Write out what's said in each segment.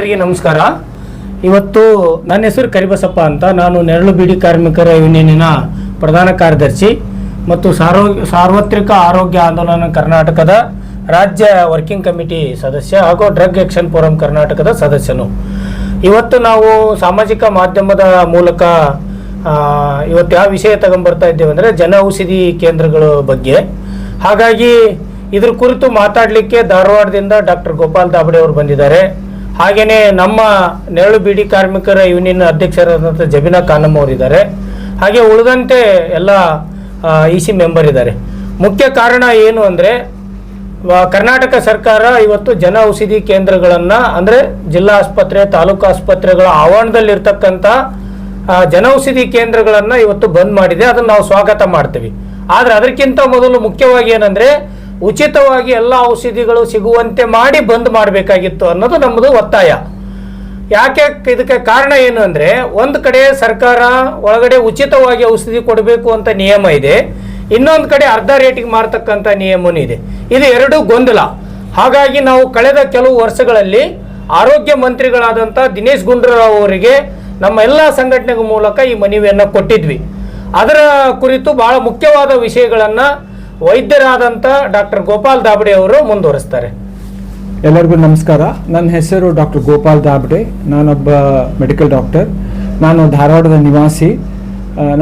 ಎಲ್ಲರಿಗೆ ನಮಸ್ಕಾರ. ಇವತ್ತು ನನ್ನ ಹೆಸರು ಕರಿಬಸಪ್ಪ ಅಂತ. ನಾನು ನೆರಳು ಬೀಡಿ ಕಾರ್ಮಿಕರ ಯೂನಿಯನಿನ ಪ್ರಧಾನ ಕಾರ್ಯದರ್ಶಿ ಮತ್ತು ಸಾರ್ವ ಸಾರ್ವತ್ರಿಕ ಆರೋಗ್ಯ ಆಂದೋಲನ ಕರ್ನಾಟಕದ ರಾಜ್ಯ ವರ್ಕಿಂಗ್ ಕಮಿಟಿ ಸದಸ್ಯ ಹಾಗೂ ಡ್ರಗ್ ಆಕ್ಷನ್ ಫೋರಂ ಕರ್ನಾಟಕದ ಸದಸ್ಯನು. ಇವತ್ತು ನಾವು ಸಾಮಾಜಿಕ ಮಾಧ್ಯಮದ ಮೂಲಕ ಇವತ್ತು ಯಾವ ವಿಷಯ ತಗೊಂಡ್ಬರ್ತಾ ಇದ್ದೇವೆ ಅಂದರೆ ಜನ ಔಷಧಿ ಕೇಂದ್ರಗಳ ಬಗ್ಗೆ. ಹಾಗಾಗಿ ಇದ್ರ ಕುರಿತು ಮಾತಾಡಲಿಕ್ಕೆ ಧಾರವಾಡದಿಂದ ಡಾಕ್ಟರ್ ಗೋಪಾಲ್ ದಾಬಡೆ ಅವರು ಬಂದಿದ್ದಾರೆ. ಹಾಗೆಯೇ ನಮ್ಮ ನೆರಳು ಬಿಡಿ ಕಾರ್ಮಿಕರ ಯೂನಿಯನ್ ಅಧ್ಯಕ್ಷರಾದಂಥ ಜಬೀನಾ ಖಾನಮ್ ಅವರಿದ್ದಾರೆ. ಹಾಗೆ ಉಳಿದಂತೆ ಎಲ್ಲ ಇ ಸಿ ಮೆಂಬರ್ ಇದ್ದಾರೆ. ಮುಖ್ಯ ಕಾರಣ ಏನು ಅಂದರೆ ಕರ್ನಾಟಕ ಸರ್ಕಾರ ಇವತ್ತು ಜನ ಔಷಧಿ ಕೇಂದ್ರಗಳನ್ನು, ಅಂದರೆ ಜಿಲ್ಲಾ ಆಸ್ಪತ್ರೆ, ತಾಲೂಕು ಆಸ್ಪತ್ರೆಗಳ ಆವರಣದಲ್ಲಿರ್ತಕ್ಕಂಥ ಜನ ಔಷಧಿ ಕೇಂದ್ರಗಳನ್ನು ಇವತ್ತು ಬಂದ್ ಮಾಡಿದೆ. ಅದನ್ನು ನಾವು ಸ್ವಾಗತ ಮಾಡ್ತೀವಿ. ಆದರೆ ಅದಕ್ಕಿಂತ ಮೊದಲು ಮುಖ್ಯವಾಗಿ ಏನಂದರೆ ಉಚಿತವಾಗಿ ಎಲ್ಲ ಔಷಧಿಗಳು ಸಿಗುವಂತೆ ಮಾಡಿ ಬಂದ್ ಮಾಡಬೇಕಾಗಿತ್ತು ಅನ್ನೋದು ನಮ್ಮದು ಒತ್ತಾಯ. ಯಾಕೆ ಇದಕ್ಕೆ ಕಾರಣ ಏನು ಅಂದರೆ ಒಂದು ಕಡೆ ಸರ್ಕಾರ ಒಳಗಡೆ ಉಚಿತವಾಗಿ ಔಷಧಿ ಕೊಡಬೇಕು ಅಂತ ನಿಯಮ ಇದೆ, ಇನ್ನೊಂದು ಕಡೆ ಅರ್ಧ ರೇಟಿಗೆ ಮಾರ್ತಕ್ಕಂಥ ನಿಯಮನೂ ಇದೆ. ಇದು ಎರಡು ಗೊಂದಲ. ಹಾಗಾಗಿ ನಾವು ಕಳೆದ ಕೆಲವು ವರ್ಷಗಳಲ್ಲಿ ಆರೋಗ್ಯ ಮಂತ್ರಿಗಳಾದಂಥ ದಿನೇಶ್ ಗುಂಡೂರಾವ್ ಅವರಿಗೆ ನಮ್ಮ ಎಲ್ಲ ಸಂಘಟನೆಗಳ ಮೂಲಕ ಈ ಮನವಿಯನ್ನು ಕೊಟ್ಟಿದ್ವಿ. ಅದರ ಕುರಿತು ಬಹಳ ಮುಖ್ಯವಾದ ವಿಷಯಗಳನ್ನು ವೈದ್ಯರಾದಂಥ ಡಾಕ್ಟರ್ ಗೋಪಾಲ್ ದಾಬಡೆ ಅವರು ಮುಂದುವರಿಸ್ತಾರೆ. ಎಲ್ಲರಿಗೂ ನಮಸ್ಕಾರ. ನನ್ನ ಹೆಸರು ಡಾಕ್ಟರ್ ಗೋಪಾಲ್ ದಾಬ್ಡೆ ನಾನೊಬ್ಬ ಮೆಡಿಕಲ್ ಡಾಕ್ಟರ್. ನಾನು ಧಾರವಾಡದ ನಿವಾಸಿ.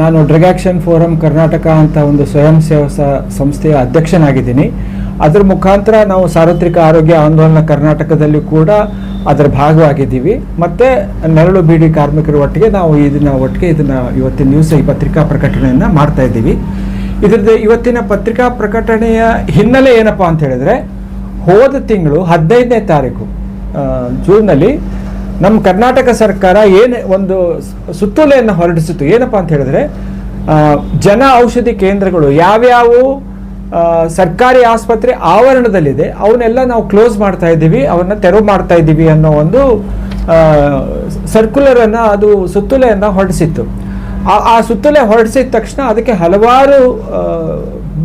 ನಾನು ಡ್ರಗ್ ಆಕ್ಷನ್ ಫೋರಂ ಕರ್ನಾಟಕ ಅಂತ ಒಂದು ಸ್ವಯಂ ಸೇವಾ ಸಂಸ್ಥೆಯ ಅಧ್ಯಕ್ಷನಾಗಿದ್ದೀನಿ. ಅದರ ಮುಖಾಂತರ ನಾವು ಸಾರ್ವತ್ರಿಕ ಆರೋಗ್ಯ ಆಂದೋಲನ ಕರ್ನಾಟಕದಲ್ಲಿ ಕೂಡ ಅದರ ಭಾಗವಾಗಿದ್ದೀವಿ. ಮತ್ತು ನೆರಳು ಬೀಡಿ ಕಾರ್ಮಿಕರ ಒಟ್ಟಿಗೆ ನಾವು ಇದನ್ನ ಒಟ್ಟಿಗೆ ಇದನ್ನು ಇವತ್ತಿನ ನ್ಯೂಸ್ ಈ ಪತ್ರಿಕಾ ಪ್ರಕಟಣೆಯನ್ನು ಮಾಡ್ತಾ ಇದ್ದೀವಿ. ಇದ್ರದ್ದು ಇವತ್ತಿನ ಪತ್ರಿಕಾ ಪ್ರಕಟಣೆಯ ಹಿನ್ನೆಲೆ ಏನಪ್ಪಾ ಅಂತ ಹೇಳಿದ್ರೆ, ಹೋದ ತಿಂಗಳು ಹದಿನೈದನೇ ತಾರೀಕು ಜೂನ್ನಲ್ಲಿ ನಮ್ಮ ಕರ್ನಾಟಕ ಸರ್ಕಾರ ಏನು ಒಂದು ಸುತ್ತೋಲೆಯನ್ನು ಹೊರಡಿಸಿತು ಏನಪ್ಪಾ ಅಂತ ಹೇಳಿದ್ರೆ ಜನ ಔಷಧಿ ಕೇಂದ್ರಗಳು ಯಾವ್ಯಾವ ಸರ್ಕಾರಿ ಆಸ್ಪತ್ರೆ ಆವರಣದಲ್ಲಿದೆ, ಅವನ್ನೆಲ್ಲ ನಾವು ಕ್ಲೋಸ್ ಮಾಡ್ತಾ ಇದ್ದೀವಿ, ಅವನ್ನ ತೆರವು ಮಾಡ್ತಾ ಇದ್ದೀವಿ ಅನ್ನೋ ಒಂದು ಸರ್ಕ್ಯುಲರ್ ಅನ್ನ ಅದು ಸುತ್ತೋಲೆಯನ್ನು ಹೊರಡಿಸಿತ್ತು. ಆ- ಸುತ್ತಲೇ ಹೊರಡಿಸಿದ ತಕ್ಷಣ ಅದಕ್ಕೆ ಹಲವಾರು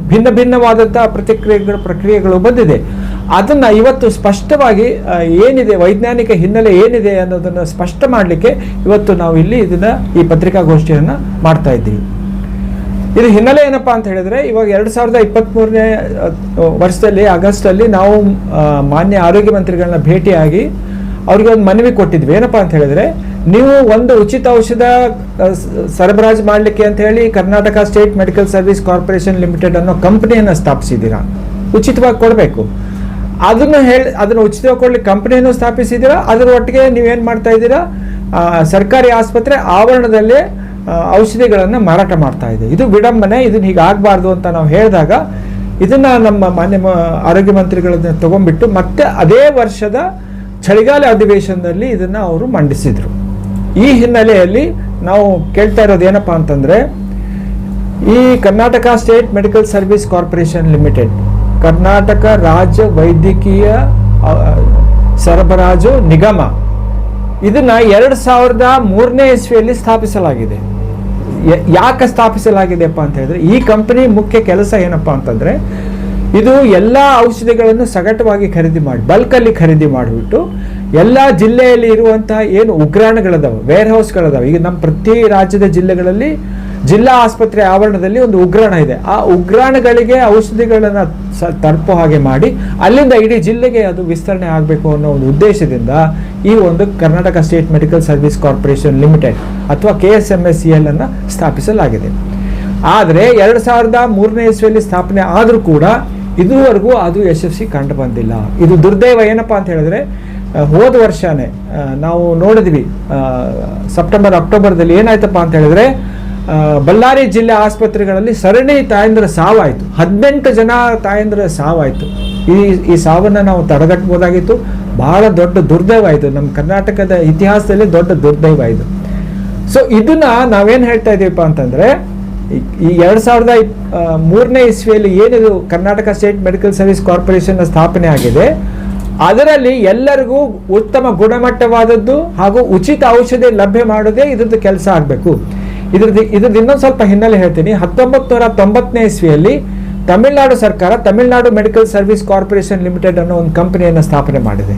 ಭಿನ್ನ ಭಿನ್ನವಾದಂತಹ ಪ್ರತಿಕ್ರಿಯೆಗಳು, ಪ್ರಕ್ರಿಯೆಗಳು ಬಂದಿದೆ. ಅದನ್ನ ಇವತ್ತು ಸ್ಪಷ್ಟವಾಗಿ ಏನಿದೆ, ವೈಜ್ಞಾನಿಕ ಹಿನ್ನೆಲೆ ಏನಿದೆ ಅನ್ನೋದನ್ನ ಸ್ಪಷ್ಟ ಮಾಡಲಿಕ್ಕೆ ಇವತ್ತು ನಾವು ಇಲ್ಲಿ ಇದನ್ನ ಈ ಪತ್ರಿಕಾಗೋಷ್ಠಿಯನ್ನು ಮಾಡ್ತಾ ಇದ್ದೀವಿ. ಇದು ಹಿನ್ನೆಲೆ ಏನಪ್ಪಾ ಅಂತ ಹೇಳಿದ್ರೆ, ಇವಾಗ ಎರಡು ಸಾವಿರದ ಇಪ್ಪತ್ತ್ ಮೂರನೇ ವರ್ಷದಲ್ಲಿ ಆಗಸ್ಟಲ್ಲಿ ನಾವು ಮಾನ್ಯ ಆರೋಗ್ಯ ಮಂತ್ರಿಗಳನ್ನ ಭೇಟಿಯಾಗಿ ಅವ್ರಿಗೆ ಒಂದು ಮನವಿ ಕೊಟ್ಟಿದ್ವಿ. ಏನಪ್ಪಾ ಅಂತ ಹೇಳಿದ್ರೆ ನೀವು ಒಂದು ಉಚಿತ ಔಷಧ ಸರಬರಾಜು ಮಾಡಲಿಕ್ಕೆ ಅಂತ ಹೇಳಿ Karnataka state medical service corporation limited ಅನ್ನೋ ಕಂಪನಿಯನ್ನು ಸ್ಥಾಪಿಸಿದ್ದೀರಾ? ಉಚಿತವಾಗಿ ಕೊಡಬೇಕು. ಅದನ್ನು ಹೇಳಿ, ಅದನ್ನು ಉಚಿತವಾಗಿ ಕೊಡಲಿಕ್ಕೆ ಕಂಪನಿಯನ್ನು ಸ್ಥಾಪಿಸಿದ್ದೀರಾ? ಅದರ ಒಟ್ಟಿಗೆ ನೀವೇನು ಮಾಡ್ತಾ ಇದ್ದೀರಾ? ಸರ್ಕಾರಿ ಆಸ್ಪತ್ರೆ ಆವರಣದಲ್ಲೇ ಔಷಧಿಗಳನ್ನು ಮಾರಾಟ ಮಾಡ್ತಾ ಇದೆ. ಇದು ವಿಡಂಬನೆ ಇದನ್ನ ಹೀಗೆ ಆಗಬಾರ್ದು ಅಂತ ನಾವು ಹೇಳಿದಾಗ ಇದನ್ನು ನಮ್ಮ ಮಾನ್ಯ ಆರೋಗ್ಯ ಮಂತ್ರಿಗಳನ್ನ ತಗೊಂಡ್ಬಿಟ್ಟು ಮತ್ತೆ ಅದೇ ವರ್ಷದ ಚಳಿಗಾಲ ಅಧಿವೇಶನದಲ್ಲಿ ಇದನ್ನು ಅವರು ಮಂಡಿಸಿದ್ರು. ಈ ಹಿನ್ನೆಲೆಯಲ್ಲಿ ನಾವು ಕೇಳ್ತಾ ಇರೋದು ಏನಪ್ಪ ಅಂತಂದ್ರೆ, ಈ Karnataka state medical service corporation limited, Karnataka ರಾಜ್ಯ ವೈದ್ಯಕೀಯ ಸರಬರಾಜು ನಿಗಮ, ಇದನ್ನ ಎರಡು ಸಾವಿರದ ಮೂರನೇ ಇಸ್ವಿಯಲ್ಲಿ ಸ್ಥಾಪಿಸಲಾಗಿದೆ. ಯಾಕೆ ಯಾಕೆ ಸ್ಥಾಪಿಸಲಾಗಿದೆಯಪ್ಪ ಅಂತ ಹೇಳಿದ್ರೆ, ಈ ಕಂಪನಿ ಮುಖ್ಯ ಕೆಲಸ ಏನಪ್ಪ ಅಂತಂದ್ರೆ, ಇದು ಎಲ್ಲ ಔಷಧಿಗಳನ್ನು ಸಗಟವಾಗಿ ಖರೀದಿ ಮಾಡಿ, ಬಲ್ಕಲ್ಲಿ ಖರೀದಿ ಮಾಡಿಬಿಟ್ಟು ಎಲ್ಲ ಜಿಲ್ಲೆಯಲ್ಲಿ ಇರುವಂತಹ ಏನು ಉಗ್ರಾಣಗಳದಾವೆ ವೇರ್ ಈಗ ನಮ್ಮ ಪ್ರತಿ ರಾಜ್ಯದ ಜಿಲ್ಲೆಗಳಲ್ಲಿ ಜಿಲ್ಲಾ ಆಸ್ಪತ್ರೆ ಆವರಣದಲ್ಲಿ ಒಂದು ಉಗ್ರಾಣ ಇದೆ. ಆ ಉಗ್ರಾಣಗಳಿಗೆ ಔಷಧಿಗಳನ್ನ ಸ ತಲುಪೋ ಹಾಗೆ ಮಾಡಿ ಅಲ್ಲಿಂದ ಇಡೀ ಜಿಲ್ಲೆಗೆ ಅದು ವಿಸ್ತರಣೆ ಆಗಬೇಕು ಅನ್ನೋ ಒಂದು ಉದ್ದೇಶದಿಂದ ಈ ಒಂದು Karnataka state medical service corporation limited ಅಥವಾ K S M S C L ಅನ್ನು ಸ್ಥಾಪಿಸಲಾಗಿದೆ. ಆದರೆ ಎರಡು ಸಾವಿರದ ಮೂರನೇ ಇಸ್ವಿಯಲ್ಲಿ ಸ್ಥಾಪನೆ ಆದರೂ ಕೂಡ ಇದುವರೆಗೂ ಅದು ಯಶಸ್ವಿ ಕಂಡು ಬಂದಿಲ್ಲ. ಇದು ದುರ್ದೈವ ಏನಪ್ಪಾ ಅಂತ ಹೇಳಿದ್ರೆ ಹೋದ ವರ್ಷನೇ ನಾವು ನೋಡಿದ್ವಿ ಸೆಪ್ಟೆಂಬರ್, ಅಕ್ಟೋಬರ್ದಲ್ಲಿ ಏನಾಯ್ತಪ್ಪ ಅಂತ ಹೇಳಿದ್ರೆ ಬಳ್ಳಾರಿ ಜಿಲ್ಲೆ ಆಸ್ಪತ್ರೆಗಳಲ್ಲಿ ಸರಣಿ ತಾಯಂದ್ರ ಸಾವಾಯಿತು. ಹದಿನೆಂಟು ಜನ ತಾಯಂದ್ರ ಸಾವಾಯಿತು. ಈ ಈ ಸಾವನ್ನು ನಾವು ತಡೆಗಟ್ಟಬಹುದಾಗಿತ್ತು. ಬಹಳ ದೊಡ್ಡ ದುರ್ದೈವ ಇದು ನಮ್ಮ ಕರ್ನಾಟಕದ ಇತಿಹಾಸದಲ್ಲಿ ದೊಡ್ಡ ದುರ್ದೈವ ಇದು ಸೊ ಇದನ್ನ ನಾವೇನ್ ಹೇಳ್ತಾ ಇದೀವಪ್ಪ ಅಂತಂದ್ರೆ, ಈ ಎರಡ್ ಸಾವಿರದ ಮೂರನೇ ಇಸ್ವಿಯಲ್ಲಿ ಏನಿದು Karnataka state medical service corporation ಸ್ಥಾಪನೆ ಆಗಿದೆ ಅದರಲ್ಲಿ ಎಲ್ಲರಿಗೂ ಉತ್ತಮ ಗುಣಮಟ್ಟವಾದದ್ದು ಹಾಗೂ ಉಚಿತ ಔಷಧಿ ಲಭ್ಯ ಮಾಡೋದೇ ಇದ್ರದ್ದು ಕೆಲಸ ಆಗಬೇಕು. ಇದ್ರದ್ದು ಇದ್ರದ್ದು ಇನ್ನೊಂದು ಸ್ವಲ್ಪ ಹಿನ್ನೆಲೆ ಹೇಳ್ತೀನಿ. ಹತ್ತೊಂಬತ್ತು ನೂರ ತೊಂಬತ್ತನೇ ಇಸ್ವಿಯಲ್ಲಿ ತಮಿಳುನಾಡು ಸರ್ಕಾರ, Tamil Nadu medical service corporation limited ಅನ್ನೋ ಒಂದು ಕಂಪನಿಯನ್ನು ಸ್ಥಾಪನೆ ಮಾಡಿದೆ.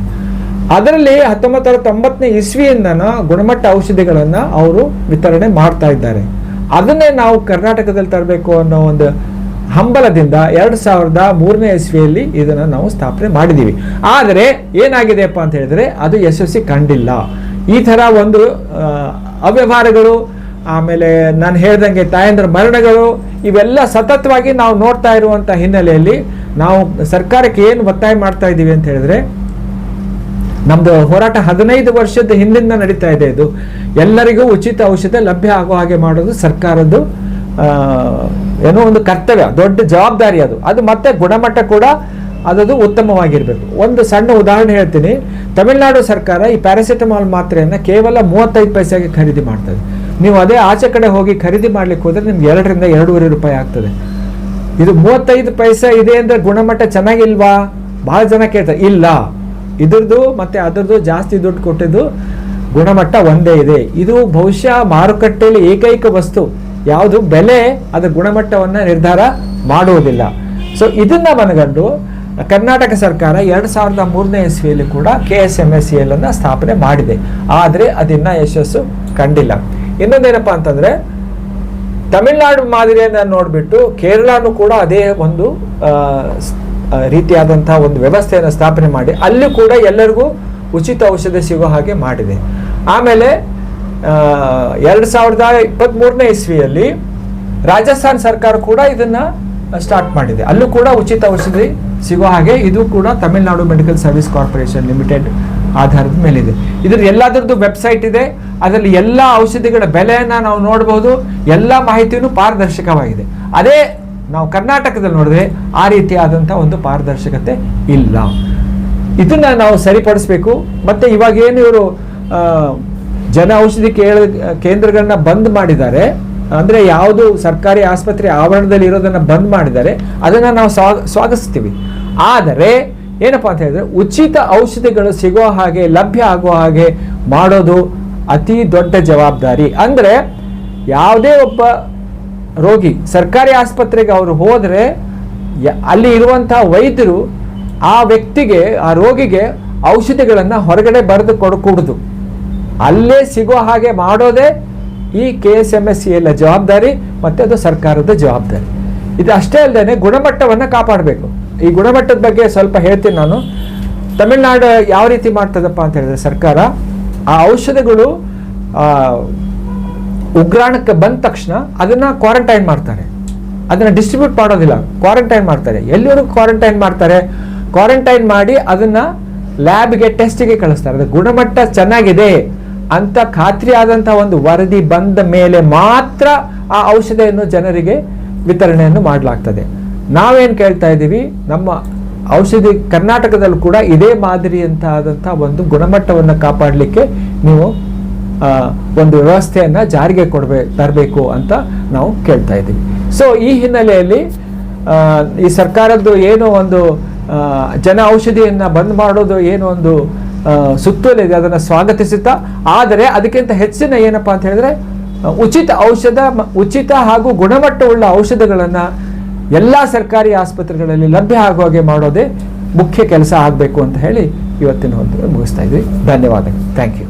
ಅದರಲ್ಲಿ ಹತ್ತೊಂಬತ್ತು ನೂರ ತೊಂಬತ್ತನೇ ಇಸ್ವಿಯಿಂದನ ಗುಣಮಟ್ಟ ಔಷಧಿಗಳನ್ನು ಅವರು ವಿತರಣೆ ಮಾಡ್ತಾ ಇದ್ದಾರೆ. ಅದನ್ನೇ ನಾವು ಕರ್ನಾಟಕದಲ್ಲಿ ತರಬೇಕು ಅನ್ನೋ ಒಂದು ಹಂಬಲದಿಂದ ಎರಡು ಸಾವಿರದ ಮೂರನೇ ಇಸ್ವಿಯಲ್ಲಿ ಇದನ್ನು ನಾವು ಸ್ಥಾಪನೆ ಮಾಡಿದ್ದೀವಿ ಆದರೆ ಏನಾಗಿದೆಯಪ್ಪ ಅಂತ ಹೇಳಿದ್ರೆ ಅದು ಯಶಸ್ವಿ ಕಂಡಿಲ್ಲ. ಈ ಥರ ಒಂದು ಅವ್ಯವಹಾರಗಳು, ಆಮೇಲೆ ನಾನು ಹೇಳ್ದಂಗೆ ತಾಯಂದ್ರ ಮರಣಗಳು, ಇವೆಲ್ಲ ಸತತವಾಗಿ ನಾವು ನೋಡ್ತಾ ಇರುವಂಥ ಹಿನ್ನೆಲೆಯಲ್ಲಿ ನಾವು ಸರ್ಕಾರಕ್ಕೆ ಏನು ಒತ್ತಾಯ ಮಾಡ್ತಾ ಇದ್ದೀವಿ ಅಂತ ಹೇಳಿದ್ರೆ ನಮ್ಮದು ಹೋರಾಟ ಹದಿನೈದು ವರ್ಷದ ಹಿಂದಿಂದ ನಡೀತಾ ಇದೆ ಇದು. ಎಲ್ಲರಿಗೂ ಉಚಿತ ಔಷಧ ಲಭ್ಯ ಆಗೋ ಹಾಗೆ ಮಾಡೋದು ಸರ್ಕಾರದ್ದು. ಏನೋ ಒಂದು ಕರ್ತವ್ಯ, ದೊಡ್ಡ ಜವಾಬ್ದಾರಿ ಅದು. ಅದು ಮತ್ತೆ ಗುಣಮಟ್ಟ ಕೂಡ ಅದದು ಉತ್ತಮವಾಗಿರಬೇಕು. ಒಂದು ಸಣ್ಣ ಉದಾಹರಣೆ ಹೇಳ್ತೀನಿ. ತಮಿಳುನಾಡು ಸರ್ಕಾರ ಈ ಪ್ಯಾರಾಸಿಟಮಾಲ್ ಮಾತ್ರೆಯನ್ನು ಕೇವಲ ಮೂವತ್ತೈದು ಪೈಸೆಗೆ ಖರೀದಿ ಮಾಡ್ತದೆ. ನೀವು ಅದೇ ಆಚೆ ಕಡೆ ಹೋಗಿ ಖರೀದಿ ಮಾಡ್ಲಿಕ್ಕೆ ಹೋದ್ರೆ ನಿಮ್ಗೆ ಎರಡರಿಂದ ಎರಡೂವರೆ ರೂಪಾಯಿ ಆಗ್ತದೆ. ಇದು ಮೂವತ್ತೈದು ಪೈಸೆ ಇದೆ ಅಂದರೆ ಗುಣಮಟ್ಟ ಚೆನ್ನಾಗಿಲ್ವಾ? ಬಹಳ ಜನ ಕೇಳ್ತಾರೆ, ಇಲ್ಲ. ಇದ್ರದ್ದು ಮತ್ತೆ ಅದರದ್ದು ಜಾಸ್ತಿ ದುಡ್ಡು ಕೊಟ್ಟಿದ್ದು ಗುಣಮಟ್ಟ ಒಂದೇ ಇದೆ. ಇದು ಬಹುಶಃ ಮಾರುಕಟ್ಟೆಯಲ್ಲಿ ಏಕೈಕ ವಸ್ತು. ಯಾವುದು ಬೆಲೆ ಅದರ ಗುಣಮಟ್ಟವನ್ನು ನಿರ್ಧಾರ ಮಾಡುವುದಿಲ್ಲ. ಸೊ ಇದನ್ನು ಮನಗಂಡು ಕರ್ನಾಟಕ ಸರ್ಕಾರ ಎರಡು ಸಾವಿರದ ಮೂರನೇ ಇಸ್ವಿಯಲ್ಲಿ ಕೂಡ K S M S C L ಅನ್ನ ಸ್ಥಾಪನೆ ಮಾಡಿದೆ. ಆದರೆ ಅದನ್ನು ಯಶಸ್ಸು ಕಂಡಿಲ್ಲ. ಇನ್ನೊಂದೇನಪ್ಪ ಅಂತಂದರೆ, ತಮಿಳುನಾಡು ಮಾದರಿಯನ್ನು ನೋಡಿಬಿಟ್ಟು ಕೇರಳನೂ ಕೂಡ ಅದೇ ಒಂದು ರೀತಿಯಾದಂಥ ಒಂದು ವ್ಯವಸ್ಥೆಯನ್ನು ಸ್ಥಾಪನೆ ಮಾಡಿ, ಅಲ್ಲಿ ಕೂಡ ಎಲ್ಲರಿಗೂ ಉಚಿತ ಔಷಧ ಸಿಗೋ ಹಾಗೆ ಮಾಡಿದೆ. ಆಮೇಲೆ ಎರಡು ಸಾವಿರದ ಇಪ್ಪತ್ತ್ಮೂರನೇ ಇಸ್ವಿಯಲ್ಲಿ ರಾಜಸ್ಥಾನ್ ಸರ್ಕಾರ ಕೂಡ ಇದನ್ನ ಸ್ಟಾರ್ಟ್ ಮಾಡಿದೆ. ಅಲ್ಲೂ ಕೂಡ ಉಚಿತ ಔಷಧಿ ಸಿಗೋ ಹಾಗೆ ಇದು ಕೂಡ Tamil Nadu medical service corporation limited ಆಧಾರದ ಮೇಲಿದೆ. ಇದ್ರ ಎಲ್ಲದರದ್ದು ವೆಬ್ಸೈಟ್ ಇದೆ. ಅದರಲ್ಲಿ ಎಲ್ಲ ಔಷಧಿಗಳ ಬೆಲೆಯನ್ನ ನಾವು ನೋಡಬಹುದು ಎಲ್ಲ ಮಾಹಿತಿಯೂ ಪಾರದರ್ಶಕವಾಗಿದೆ. ಅದೇ ನಾವು ಕರ್ನಾಟಕದಲ್ಲಿ ನೋಡಿದ್ರೆ ಆ ರೀತಿಯಾದಂಥ ಒಂದು ಪಾರದರ್ಶಕತೆ ಇಲ್ಲ. ಇದನ್ನ ನಾವು ಸರಿಪಡಿಸ್ಬೇಕು. ಮತ್ತೆ ಇವಾಗ ಏನು ಇವರು ಜನ ಔಷಧಿ ಕೇಂದ್ರಗಳನ್ನ ಬಂದ್ ಮಾಡಿದ್ದಾರೆ. ಅಂದ್ರೆ ಯಾವುದು ಸರ್ಕಾರಿ ಆಸ್ಪತ್ರೆ ಆವರಣದಲ್ಲಿ ಇರೋದನ್ನ ಬಂದ್ ಮಾಡಿದ್ದಾರೆ. ಅದನ್ನ ನಾವು ಸ್ವಾಗ ಸ್ವಾಗತಿಸ್ತೀವಿ. ಆದರೆ ಏನಪ್ಪಾ ಅಂತ ಹೇಳಿದ್ರೆ ಉಚಿತ ಔಷಧಿಗಳು ಸಿಗೋ ಹಾಗೆ, ಲಭ್ಯ ಆಗುವ ಹಾಗೆ ಮಾಡೋದು ಅತಿ ದೊಡ್ಡ ಜವಾಬ್ದಾರಿ. ಅಂದ್ರೆ ಯಾವುದೇ ಒಬ್ಬ ರೋಗಿ ಸರ್ಕಾರಿ ಆಸ್ಪತ್ರೆಗೆ ಅವರು ಹೋದರೆ ಅಲ್ಲಿ ಇರುವಂತಹ ವೈದ್ಯರು ಆ ವ್ಯಕ್ತಿಗೆ, ಆ ರೋಗಿಗೆ ಔಷಧಿಗಳನ್ನು ಹೊರಗಡೆ ಬರೆದು ಕೊಡಕೂಡುದು. ಅಲ್ಲೇ ಸಿಗೋ ಹಾಗೆ ಮಾಡೋದೇ ಈ K S M S C L ಜವಾಬ್ದಾರಿ, ಮತ್ತೆ ಅದು ಸರ್ಕಾರದ ಜವಾಬ್ದಾರಿ. ಇದು ಅಷ್ಟೇ ಅಲ್ಲದೆ ಗುಣಮಟ್ಟವನ್ನು ಕಾಪಾಡಬೇಕು. ಈ ಗುಣಮಟ್ಟದ ಬಗ್ಗೆ ಸ್ವಲ್ಪ ಹೇಳ್ತೀನಿ ನಾನು. ತಮಿಳ್ನಾಡು ಯಾವ ರೀತಿ ಮಾಡ್ತದಪ್ಪ ಅಂತ ಹೇಳಿದ್ರೆ ಸರ್ಕಾರ ಆ ಔಷಧಗಳು ಉಗ್ರಾಣಕ್ಕೆ ಬಂದ ತಕ್ಷಣ ಅದನ್ನ ಕ್ವಾರಂಟೈನ್ ಮಾಡ್ತಾರೆ. ಅದನ್ನ ಡಿಸ್ಟ್ರಿಬ್ಯೂಟ್ ಮಾಡೋದಿಲ್ಲ. ಕ್ವಾರಂಟೈನ್ ಮಾಡ್ತಾರೆ. ಎಲ್ಲಿವರೆಗೂ ಕ್ವಾರಂಟೈನ್ ಮಾಡ್ತಾರೆ? ಕ್ವಾರಂಟೈನ್ ಮಾಡಿ ಅದನ್ನ ಲ್ಯಾಬ್ಗೆ ಟೆಸ್ಟಿಗೆ ಕಳಿಸ್ತಾರೆ. ಅದು ಗುಣಮಟ್ಟ ಚೆನ್ನಾಗಿದೆ. ಅಂತ ಖಾತ್ರಿ ಆದಂತಹ ಒಂದು ವರದಿ ಬಂದ ಮೇಲೆ ಮಾತ್ರ ಆ ಔಷಧಿಯನ್ನು ಜನರಿಗೆ ವಿತರಣೆಯನ್ನು ಮಾಡಲಾಗ್ತದೆ. ನಾವೇನ್ ಕೇಳ್ತಾ ಇದ್ದೀವಿ, ನಮ್ಮ ಔಷಧಿ ಕರ್ನಾಟಕದಲ್ಲೂ ಕೂಡ ಇದೇ ಮಾದರಿ ಅಂತ ಆದಂತಹ ಒಂದು ಗುಣಮಟ್ಟವನ್ನು ಕಾಪಾಡಲಿಕ್ಕೆ ನೀವು ಒಂದು ವ್ಯವಸ್ಥೆಯನ್ನು ಜಾರಿಗೆ ಕೊಡಬೇ, ತರಬೇಕು ಅಂತ ನಾವು ಕೇಳ್ತಾ ಇದ್ದೀವಿ. ಸೊ ಈ ಹಿನ್ನೆಲೆಯಲ್ಲಿ ಈ ಸರ್ಕಾರದ್ದು ಏನೋ ಒಂದು ಜನ ಔಷಧಿಯನ್ನು ಬಂದ್ ಮಾಡೋದು ಏನೋ ಒಂದು ಆ, ಸುತ್ತೋಲಿದೆ ಅದನ್ನು ಸ್ವಾಗತಿಸುತ್ತಾ ಆದರೆ ಅದಕ್ಕಿಂತ ಹೆಚ್ಚಿನ ಏನಪ್ಪಾ ಅಂತ ಹೇಳಿದ್ರೆ ಉಚಿತ ಔಷಧ ಉಚಿತ ಹಾಗೂ ಗುಣಮಟ್ಟವುಳ್ಳ ಔಷಧಗಳನ್ನು ಎಲ್ಲ ಸರ್ಕಾರಿ ಆಸ್ಪತ್ರೆಗಳಲ್ಲಿ ಲಭ್ಯ ಆಗುವ ಹಾಗೆ ಮಾಡೋದೇ ಮುಖ್ಯ ಕೆಲಸ ಆಗಬೇಕು ಅಂತ ಹೇಳಿ ಇವತ್ತಿನ ಒಂದು ಮುಗಿಸ್ತಾ ಇದ್ವಿ. ಧನ್ಯವಾದಗಳು. Thank you